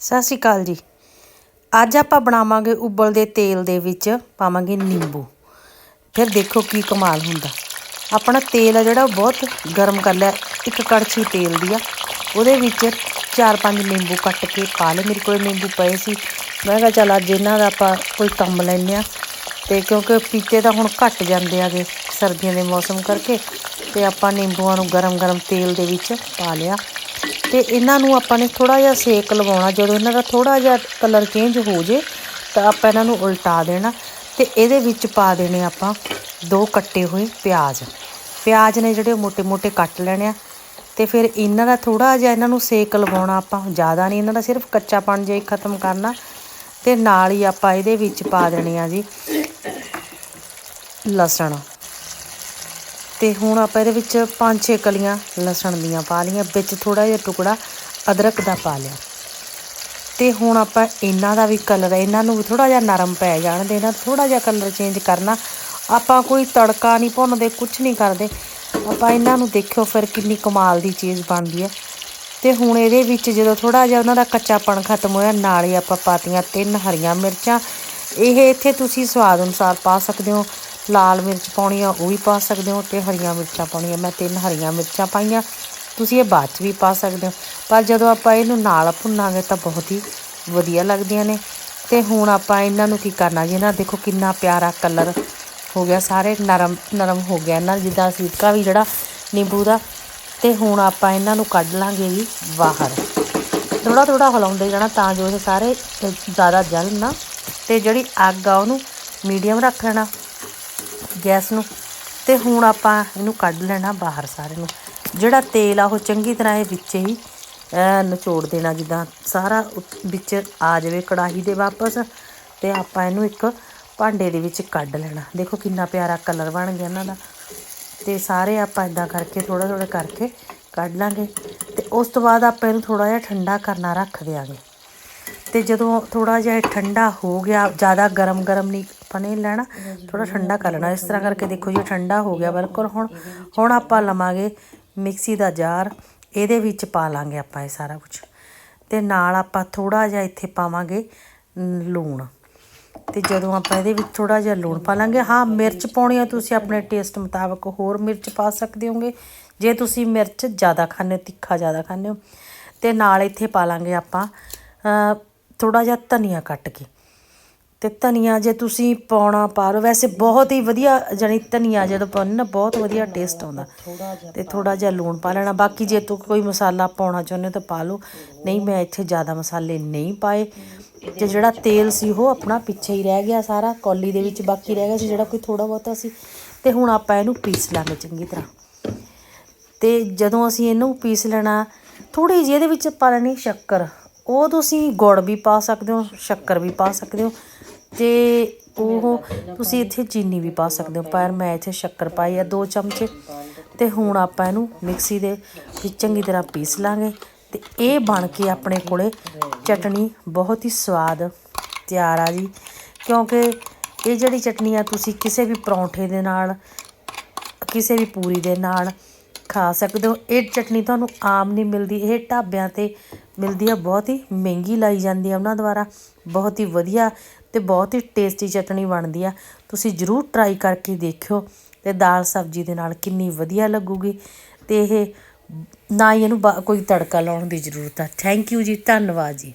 ਸਤਿ ਸ਼੍ਰੀ ਅਕਾਲ ਜੀ। ਅੱਜ ਆਪਾਂ ਬਣਾਵਾਂਗੇ ਉਬਲਦੇ ਤੇਲ ਦੇ ਵਿੱਚ ਪਾਵਾਂਗੇ ਨਿੰਬੂ। ਫਿਰ ਦੇਖੋ ਕੀ ਕਮਾਲ ਹੁੰਦਾ। ਆਪਣਾ ਤੇਲ ਆ ਜਿਹੜਾ ਉਹ ਬਹੁਤ ਗਰਮ ਕਰ ਲਿਆ। ਇੱਕ ਕੜਛੀ ਤੇਲ ਦੀ ਆ। ਉਹਦੇ ਵਿੱਚ ਚਾਰ ਪੰਜ ਨਿੰਬੂ ਕੱਟ ਕੇ ਪਾ ਲਏ। ਮੇਰੇ ਕੋਲ ਨਿੰਬੂ ਪਏ ਸੀ। ਮੈਂ ਕਿਹਾ ਚੱਲ ਅੱਜ ਇਹਨਾਂ ਦਾ ਆਪਾਂ ਕੋਈ ਕੰਮ ਲੈਂਦੇ ਆ ਤੇ ਕਿਉਂਕਿ ਪੀਤੇ ਤਾਂ ਹੁਣ ਘਟ ਜਾਂਦੇ ਆਗੇ ਸਰਦੀਆਂ ਦੇ ਮੌਸਮ ਕਰਕੇ। ਤੇ ਆਪਾਂ ਨਿੰਬੂਆਂ ਨੂੰ ਗਰਮ-ਗਰਮ ਤੇਲ ਦੇ ਵਿੱਚ ਪਾ ਲਿਆ। ਤੇ ਇਹਨਾਂ ਨੂੰ ਆਪਾਂ ਨੇ ਥੋੜਾ ਜਿਹਾ ਸੇਕ ਲਵਾਉਣਾ। ਜਦੋਂ ਇਹਨਾਂ ਦਾ ਥੋੜਾ ਜਿਹਾ ਕਲਰ ਚੇਂਜ ਹੋ ਜੇ, ਤਾਂ ਆਪਾਂ ਇਹਨਾਂ ਨੂੰ ਉਲਟਾ ਦੇਣਾ ਤੇ ਇਹਦੇ ਵਿੱਚ ਪਾ ਦੇਣੇ ਆਪਾਂ ਦੋ ਕੱਟੇ ਹੋਏ ਪਿਆਜ਼। ਪਿਆਜ਼ ਨੇ ਜਿਹੜੇ ਮੋٹے-ਮੋٹے ਕੱਟ ਲੈਣੇ ਆ ਤੇ ਫਿਰ ਇਹਨਾਂ ਦਾ ਥੋੜਾ ਜਿਹਾ ਇਹਨਾਂ ਨੂੰ ਸੇਕ ਲਵਾਉਣਾ ਆਪਾਂ। ਜ਼ਿਆਦਾ ਨਹੀਂ ਇਹਨਾਂ ਦਾ ਸਿਰਫ ਕੱਚਾ ਕੱਚਾਪਣ ਜਿਹਾ ਖਤਮ ਕਰਨਾ। ਤੇ ਨਾਲ ਹੀ ਆਪਾਂ ਇਹਦੇ ਵਿੱਚ ਪਾ ਦੇਣੇ ਆ ਜੀ ਲਸਣ। ਤੇ ਹੁਣ ਆਪਾਂ ਇਹਦੇ ਵਿੱਚ ਪੰਜ ਛੇ ਕਲੀਆਂ ਲਸਣ ਦੀਆਂ ਪਾ ਲਈਆਂ, ਵਿੱਚ ਥੋੜਾ ਜਿਹਾ ਟੁਕੜਾ ਅਦਰਕ ਦਾ ਪਾ ਲਿਆ। ਤੇ ਹੁਣ ਆਪਾਂ ਇਹਨਾਂ ਦਾ ਵੀ ਕਲਰ ਇਹਨਾਂ ਨੂੰ ਵੀ ਥੋੜਾ ਜਿਹਾ ਨਰਮ ਪੈ ਜਾਣ ਦੇਣਾ ਥੋੜਾ ਜਿਹਾ ਕਲਰ ਚੇਂਜ ਕਰਨਾ। ਆਪਾਂ ਕੋਈ ਤੜਕਾ ਨਹੀਂ ਭੁੰਨਦੇ ਕੁਝ ਨਹੀਂ ਕਰਦੇ। ਆਪਾਂ ਇਹਨਾਂ ਨੂੰ ਦੇਖਿਓ ਫਿਰ ਕਿੰਨੀ ਕਮਾਲ ਦੀ ਚੀਜ਼ ਬਣਦੀ ਹੈ। ਤੇ ਹੁਣ ਇਹਦੇ ਵਿੱਚ ਜਦੋਂ ਥੋੜਾ ਜਿਹਾ ਉਹਨਾਂ ਦਾ ਕੱਚਾਪਣ ਖਤਮ ਹੋਇਆ, ਨਾਲ ਹੀ ਆਪਾਂ ਪਾਤੀਆਂ ਤਿੰਨ ਹਰੀਆਂ ਮਿਰਚਾਂ। ਇਹ ਇੱਥੇ ਤੁਸੀਂ ਸਵਾਦ ਅਨੁਸਾਰ ਪਾ ਸਕਦੇ ਹੋ। ਲਾਲ ਮਿਰਚ ਪਾਉਣੀ ਆ, ਉਹ ਵੀ ਪਾ ਸਕਦੇ ਹੋ ਤੇ ਹਰੀਆਂ ਮਿਰਚਾਂ ਪਾਉਣੀਆਂ। ਮੈਂ ਤਿੰਨ ਹਰੀਆਂ ਮਿਰਚਾਂ ਪਾਈਆਂ, ਤੁਸੀਂ ਇਹ ਬਾਅਦ ਚ ਵੀ ਪਾ ਸਕਦੇ ਹੋ। ਪਰ ਜਦੋਂ ਆਪਾਂ ਇਹਨੂੰ ਨਾਲ ਭੁੰਨਾਂਗੇ ਤਾਂ ਬਹੁਤ ਹੀ ਵਧੀਆ ਲੱਗਦੀਆਂ ਨੇ। ਤੇ ਹੁਣ ਆਪਾਂ ਇਹਨਾਂ ਨੂੰ ਕੀ ਕਰਨਾ ਜੀ? ਨਾ ਦੇਖੋ ਕਿੰਨਾ ਪਿਆਰਾ ਕਲਰ ਹੋ ਗਿਆ, ਸਾਰੇ ਨਰਮ ਨਰਮ ਹੋ ਗਿਆ ਇਹਨਾਂ ਜਿੱਦਾਂ ਸਿਰਕਾ ਵੀ ਜਿਹੜਾ ਨਿੰਬੂ ਦਾ। ਤੇ ਹੁਣ ਆਪਾਂ ਇਹਨਾਂ ਨੂੰ ਕੱਢ ਲਾਂਗੇ ਜੀ ਬਾਹਰ। ਥੋੜਾ ਥੋੜਾ ਹਿਲਾਉਂਦੇ ਜਾਣਾ ਤਾਂ ਜੋ ਇਹ ਸਾਰੇ ਜ਼ਿਆਦਾ ਜਲ ਨਾ, ਤੇ ਜਿਹੜੀ ਅੱਗ ਆ ਉਹਨੂੰ ਮੀਡੀਅਮ ਰੱਖ ਲੈਣਾ। ਗੈਸ ਨੂੰ ਤੇ ਹੁਣ ਆਪਾਂ ਇਹਨੂੰ ਕੱਢ ਲੈਣਾ ਬਾਹਰ ਸਾਰੇ ਨੂੰ। ਜਿਹੜਾ ਤੇਲ ਆ ਉਹ ਚੰਗੀ ਤਰ੍ਹਾਂ ਇਹ ਵਿੱਚ ਹੀ ਨਿਚੋੜ ਦੇਣਾ, ਜਿੱਦਾਂ ਸਾਰਾ ਵਿੱਚ ਆ ਜਾਵੇ ਕੜਾਹੀ ਦੇ ਵਾਪਸ ਤੇ ਆਪਾਂ ਇਹਨੂੰ ਇੱਕ ਭਾਂਡੇ ਦੇ ਵਿੱਚ ਕੱਢ ਲੈਣਾ। ਦੇਖੋ ਕਿੰਨਾ ਪਿਆਰਾ ਕਲਰ ਬਣ ਗਿਆ ਇਹਨਾਂ ਦਾ। ਤੇ ਸਾਰੇ ਆਪਾਂ ਇਦਾਂ ਕਰਕੇ ਥੋੜਾ ਥੋੜਾ ਕਰਕੇ ਕੱਢ ਲਾਂਗੇ। ਤੇ ਉਸ ਤੋਂ ਬਾਅਦ ਆਪਾਂ ਇਹਨੂੰ ਥੋੜਾ ਜਿਹਾ ਠੰਡਾ ਕਰਨਾ ਰੱਖ ਦਿਆਂਗੇ। ਤੇ ਜਦੋਂ ਥੋੜਾ ਜਿਹਾ ਠੰਡਾ ਹੋ ਗਿਆ, ਜ਼ਿਆਦਾ ਗਰਮ ਗਰਮ ਨਹੀਂ ਪਨੇ ਲੈਣਾ। ਥੋੜਾ ਠੰਡਾ ਕਰ ਲੈਣਾ। ਇਸ ਤਰ੍ਹਾਂ ਕਰਕੇ ਦੇਖੋ ਜੀ ਠੰਡਾ ਹੋ ਗਿਆ ਬਿਲਕੁਲ। ਹੁਣ ਹੁਣ ਆਪਾਂ ਲਵਾਂਗੇ ਮਿਕਸੀ ਦਾ ਜਾਰ। ਇਹਦੇ ਵਿੱਚ ਪਾ ਲਾਂਗੇ ਆਪਾਂ ਇਹ ਸਾਰਾ ਕੁਝ ਤੇ ਨਾਲ ਆਪਾਂ ਥੋੜਾ ਜਿਹਾ ਇੱਥੇ ਪਾਵਾਂਗੇ ਲੂਣ। ਤੇ ਜਦੋਂ ਆਪਾਂ ਇਹਦੇ ਵਿੱਚ ਥੋੜਾ ਜਿਹਾ ਲੂਣ ਪਾ ਲਾਂਗੇ ਹਾਂ ਮਿਰਚ ਪਾਉਣੀ ਆ ਤੁਸੀਂ ਆਪਣੇ ਟੇਸਟ ਮੁਤਾਬਕ ਹੋਰ ਮਿਰਚ ਪਾ ਸਕਦੇ ਹੋਗੇ। ਜੇ ਤੁਸੀਂ ਮਿਰਚ ਜ਼ਿਆਦਾ ਖਾਂਦੇ ਹੋ ਤਿੱਖਾ ਜ਼ਿਆਦਾ ਖਾਂਦੇ ਹੋ। ਤੇ ਨਾਲ ਇੱਥੇ ਪਾ ਲਾਂਗੇ ਆਪਾਂ ਥੋੜਾ ਜਿਹਾ ਧਨੀਆ ਕੱਟ ਕੇ। ਤੇ ਧਨੀਆ ਜੇ ਤੁਸੀਂ ਪਾਉਣਾ ਪਾ ਲਓ ਵੈਸੇ ਬਹੁਤ ਹੀ ਵਧੀਆ ਜਾਨੀ ਧਨੀਆ ਜਦੋਂ ਪਾਉਂਦੇ ਨਾ, ਬਹੁਤ ਵਧੀਆ ਟੇਸਟ ਆਉਂਦਾ। ਤੇ ਥੋੜਾ ਜਿਹਾ ਲੂਣ ਪਾ ਲੈਣਾ, ਬਾਕੀ ਜੇ ਤੂੰ ਕੋਈ ਮਸਾਲਾ ਪਾਉਣਾ ਚਾਹੁੰਦੇ ਤਾਂ ਪਾ ਲਓ। ਨਹੀਂ, ਮੈਂ ਇੱਥੇ ਜ਼ਿਆਦਾ ਮਸਾਲੇ ਨਹੀਂ ਪਾਏ। ਤੇ ਜਿਹੜਾ ਤੇਲ ਸੀ ਉਹ ਆਪਣਾ ਪਿੱਛੇ ਹੀ ਰਹਿ ਗਿਆ ਸਾਰਾ, ਕੌਲੀ ਦੇ ਵਿੱਚ ਬਾਕੀ ਰਹਿ ਗਿਆ ਸੀ, ਜਿਹੜਾ ਕੋਈ ਥੋੜਾ ਬਹੁਤਾ ਸੀ। ਤੇ ਹੁਣ ਆਪਾਂ ਇਹਨੂੰ ਪੀਸ ਲਾਂਗੇ ਚੰਗੀ ਤਰ੍ਹਾਂ। ਤੇ ਜਦੋਂ ਅਸੀਂ ਇਹਨੂੰ ਪੀਸ ਲੈਣਾ ਥੋੜੀ ਜਿਹੀ ਇਹਦੇ ਵਿੱਚ ਪਾ ਲੈਣੀ ਸ਼ੱਕਰ। ਉਹ ਤੁਸੀਂ ਗੁੜ ਵੀ ਪਾ ਸਕਦੇ ਹੋ, ਸ਼ੱਕਰ ਵੀ ਪਾ ਸਕਦੇ ਹੋ। ਤੇ ਉਹ ਤੁਸੀਂ ਇੱਥੇ ਚੀਨੀ ਵੀ ਪਾ ਸਕਦੇ ਹੋ। ਪਰ ਮੈਂ ਇੱਥੇ ਸ਼ੱਕਰ ਪਾਈ ਆ 2 ਚਮਚੇ। ਤੇ ਹੁਣ ਆਪਾਂ ਇਹਨੂੰ ਮਿਕਸੀ ਦੇ ਵਿੱਚ ਚੰਗੀ ਤਰ੍ਹਾਂ ਪੀਸ ਲਾਂਗੇ। ਤੇ ਇਹ ਬਣ ਕੇ ਆਪਣੇ ਕੋਲੇ ਚਟਣੀ ਬਹੁਤ ਹੀ ਸਵਾਦ ਤਿਆਰ ਆ ਜੀ। ਕਿਉਂਕਿ ਇਹ ਜਿਹੜੀ ਚਟਨੀ ਆ ਤੁਸੀਂ ਕਿਸੇ ਵੀ ਪਰੌਂਠੇ ਦੇ ਨਾਲ, ਕਿਸੇ ਵੀ ਪੂਰੀ ਦੇ ਨਾਲ ਖਾ ਸਕਦੇ ਹੋ। ਇਹ ਚਟਨੀ ਤੁਹਾਨੂੰ ਆਮ ਨਹੀਂ ਮਿਲਦੀ। ਇਹ ਢਾਬਿਆਂ ਤੇ ਮਿਲਦੀ ਆ, ਬਹੁਤ ਹੀ ਮਹਿੰਗੀ ਲਾਈ ਜਾਂਦੀ ਆ ਉਹਨਾਂ ਦੁਆਰਾ, ਬਹੁਤ ਹੀ ਵਧੀਆ ਤੇ ਬਹੁਤ ਹੀ ਟੇਸਟੀ ਚਟਣੀ ਬਣਦੀ ਆ। ਤੁਸੀਂ ਜ਼ਰੂਰ ਟਰਾਈ ਕਰਕੇ ਦੇਖਿਓ ਤੇ ਦਾਲ ਸਬਜ਼ੀ ਦੇ ਨਾਲ ਕਿੰਨੀ ਵਧੀਆ ਲੱਗੂਗੀ ਤੇ ਇਹ ਨਾ ਹੀ ਇਹਨੂੰ ਕੋਈ ਤੜਕਾ ਲਾਉਣ ਦੀ ਜ਼ਰੂਰਤ ਆ। ਥੈਂਕ ਯੂ ਜੀ, ਧੰਨਵਾਦ ਜੀ।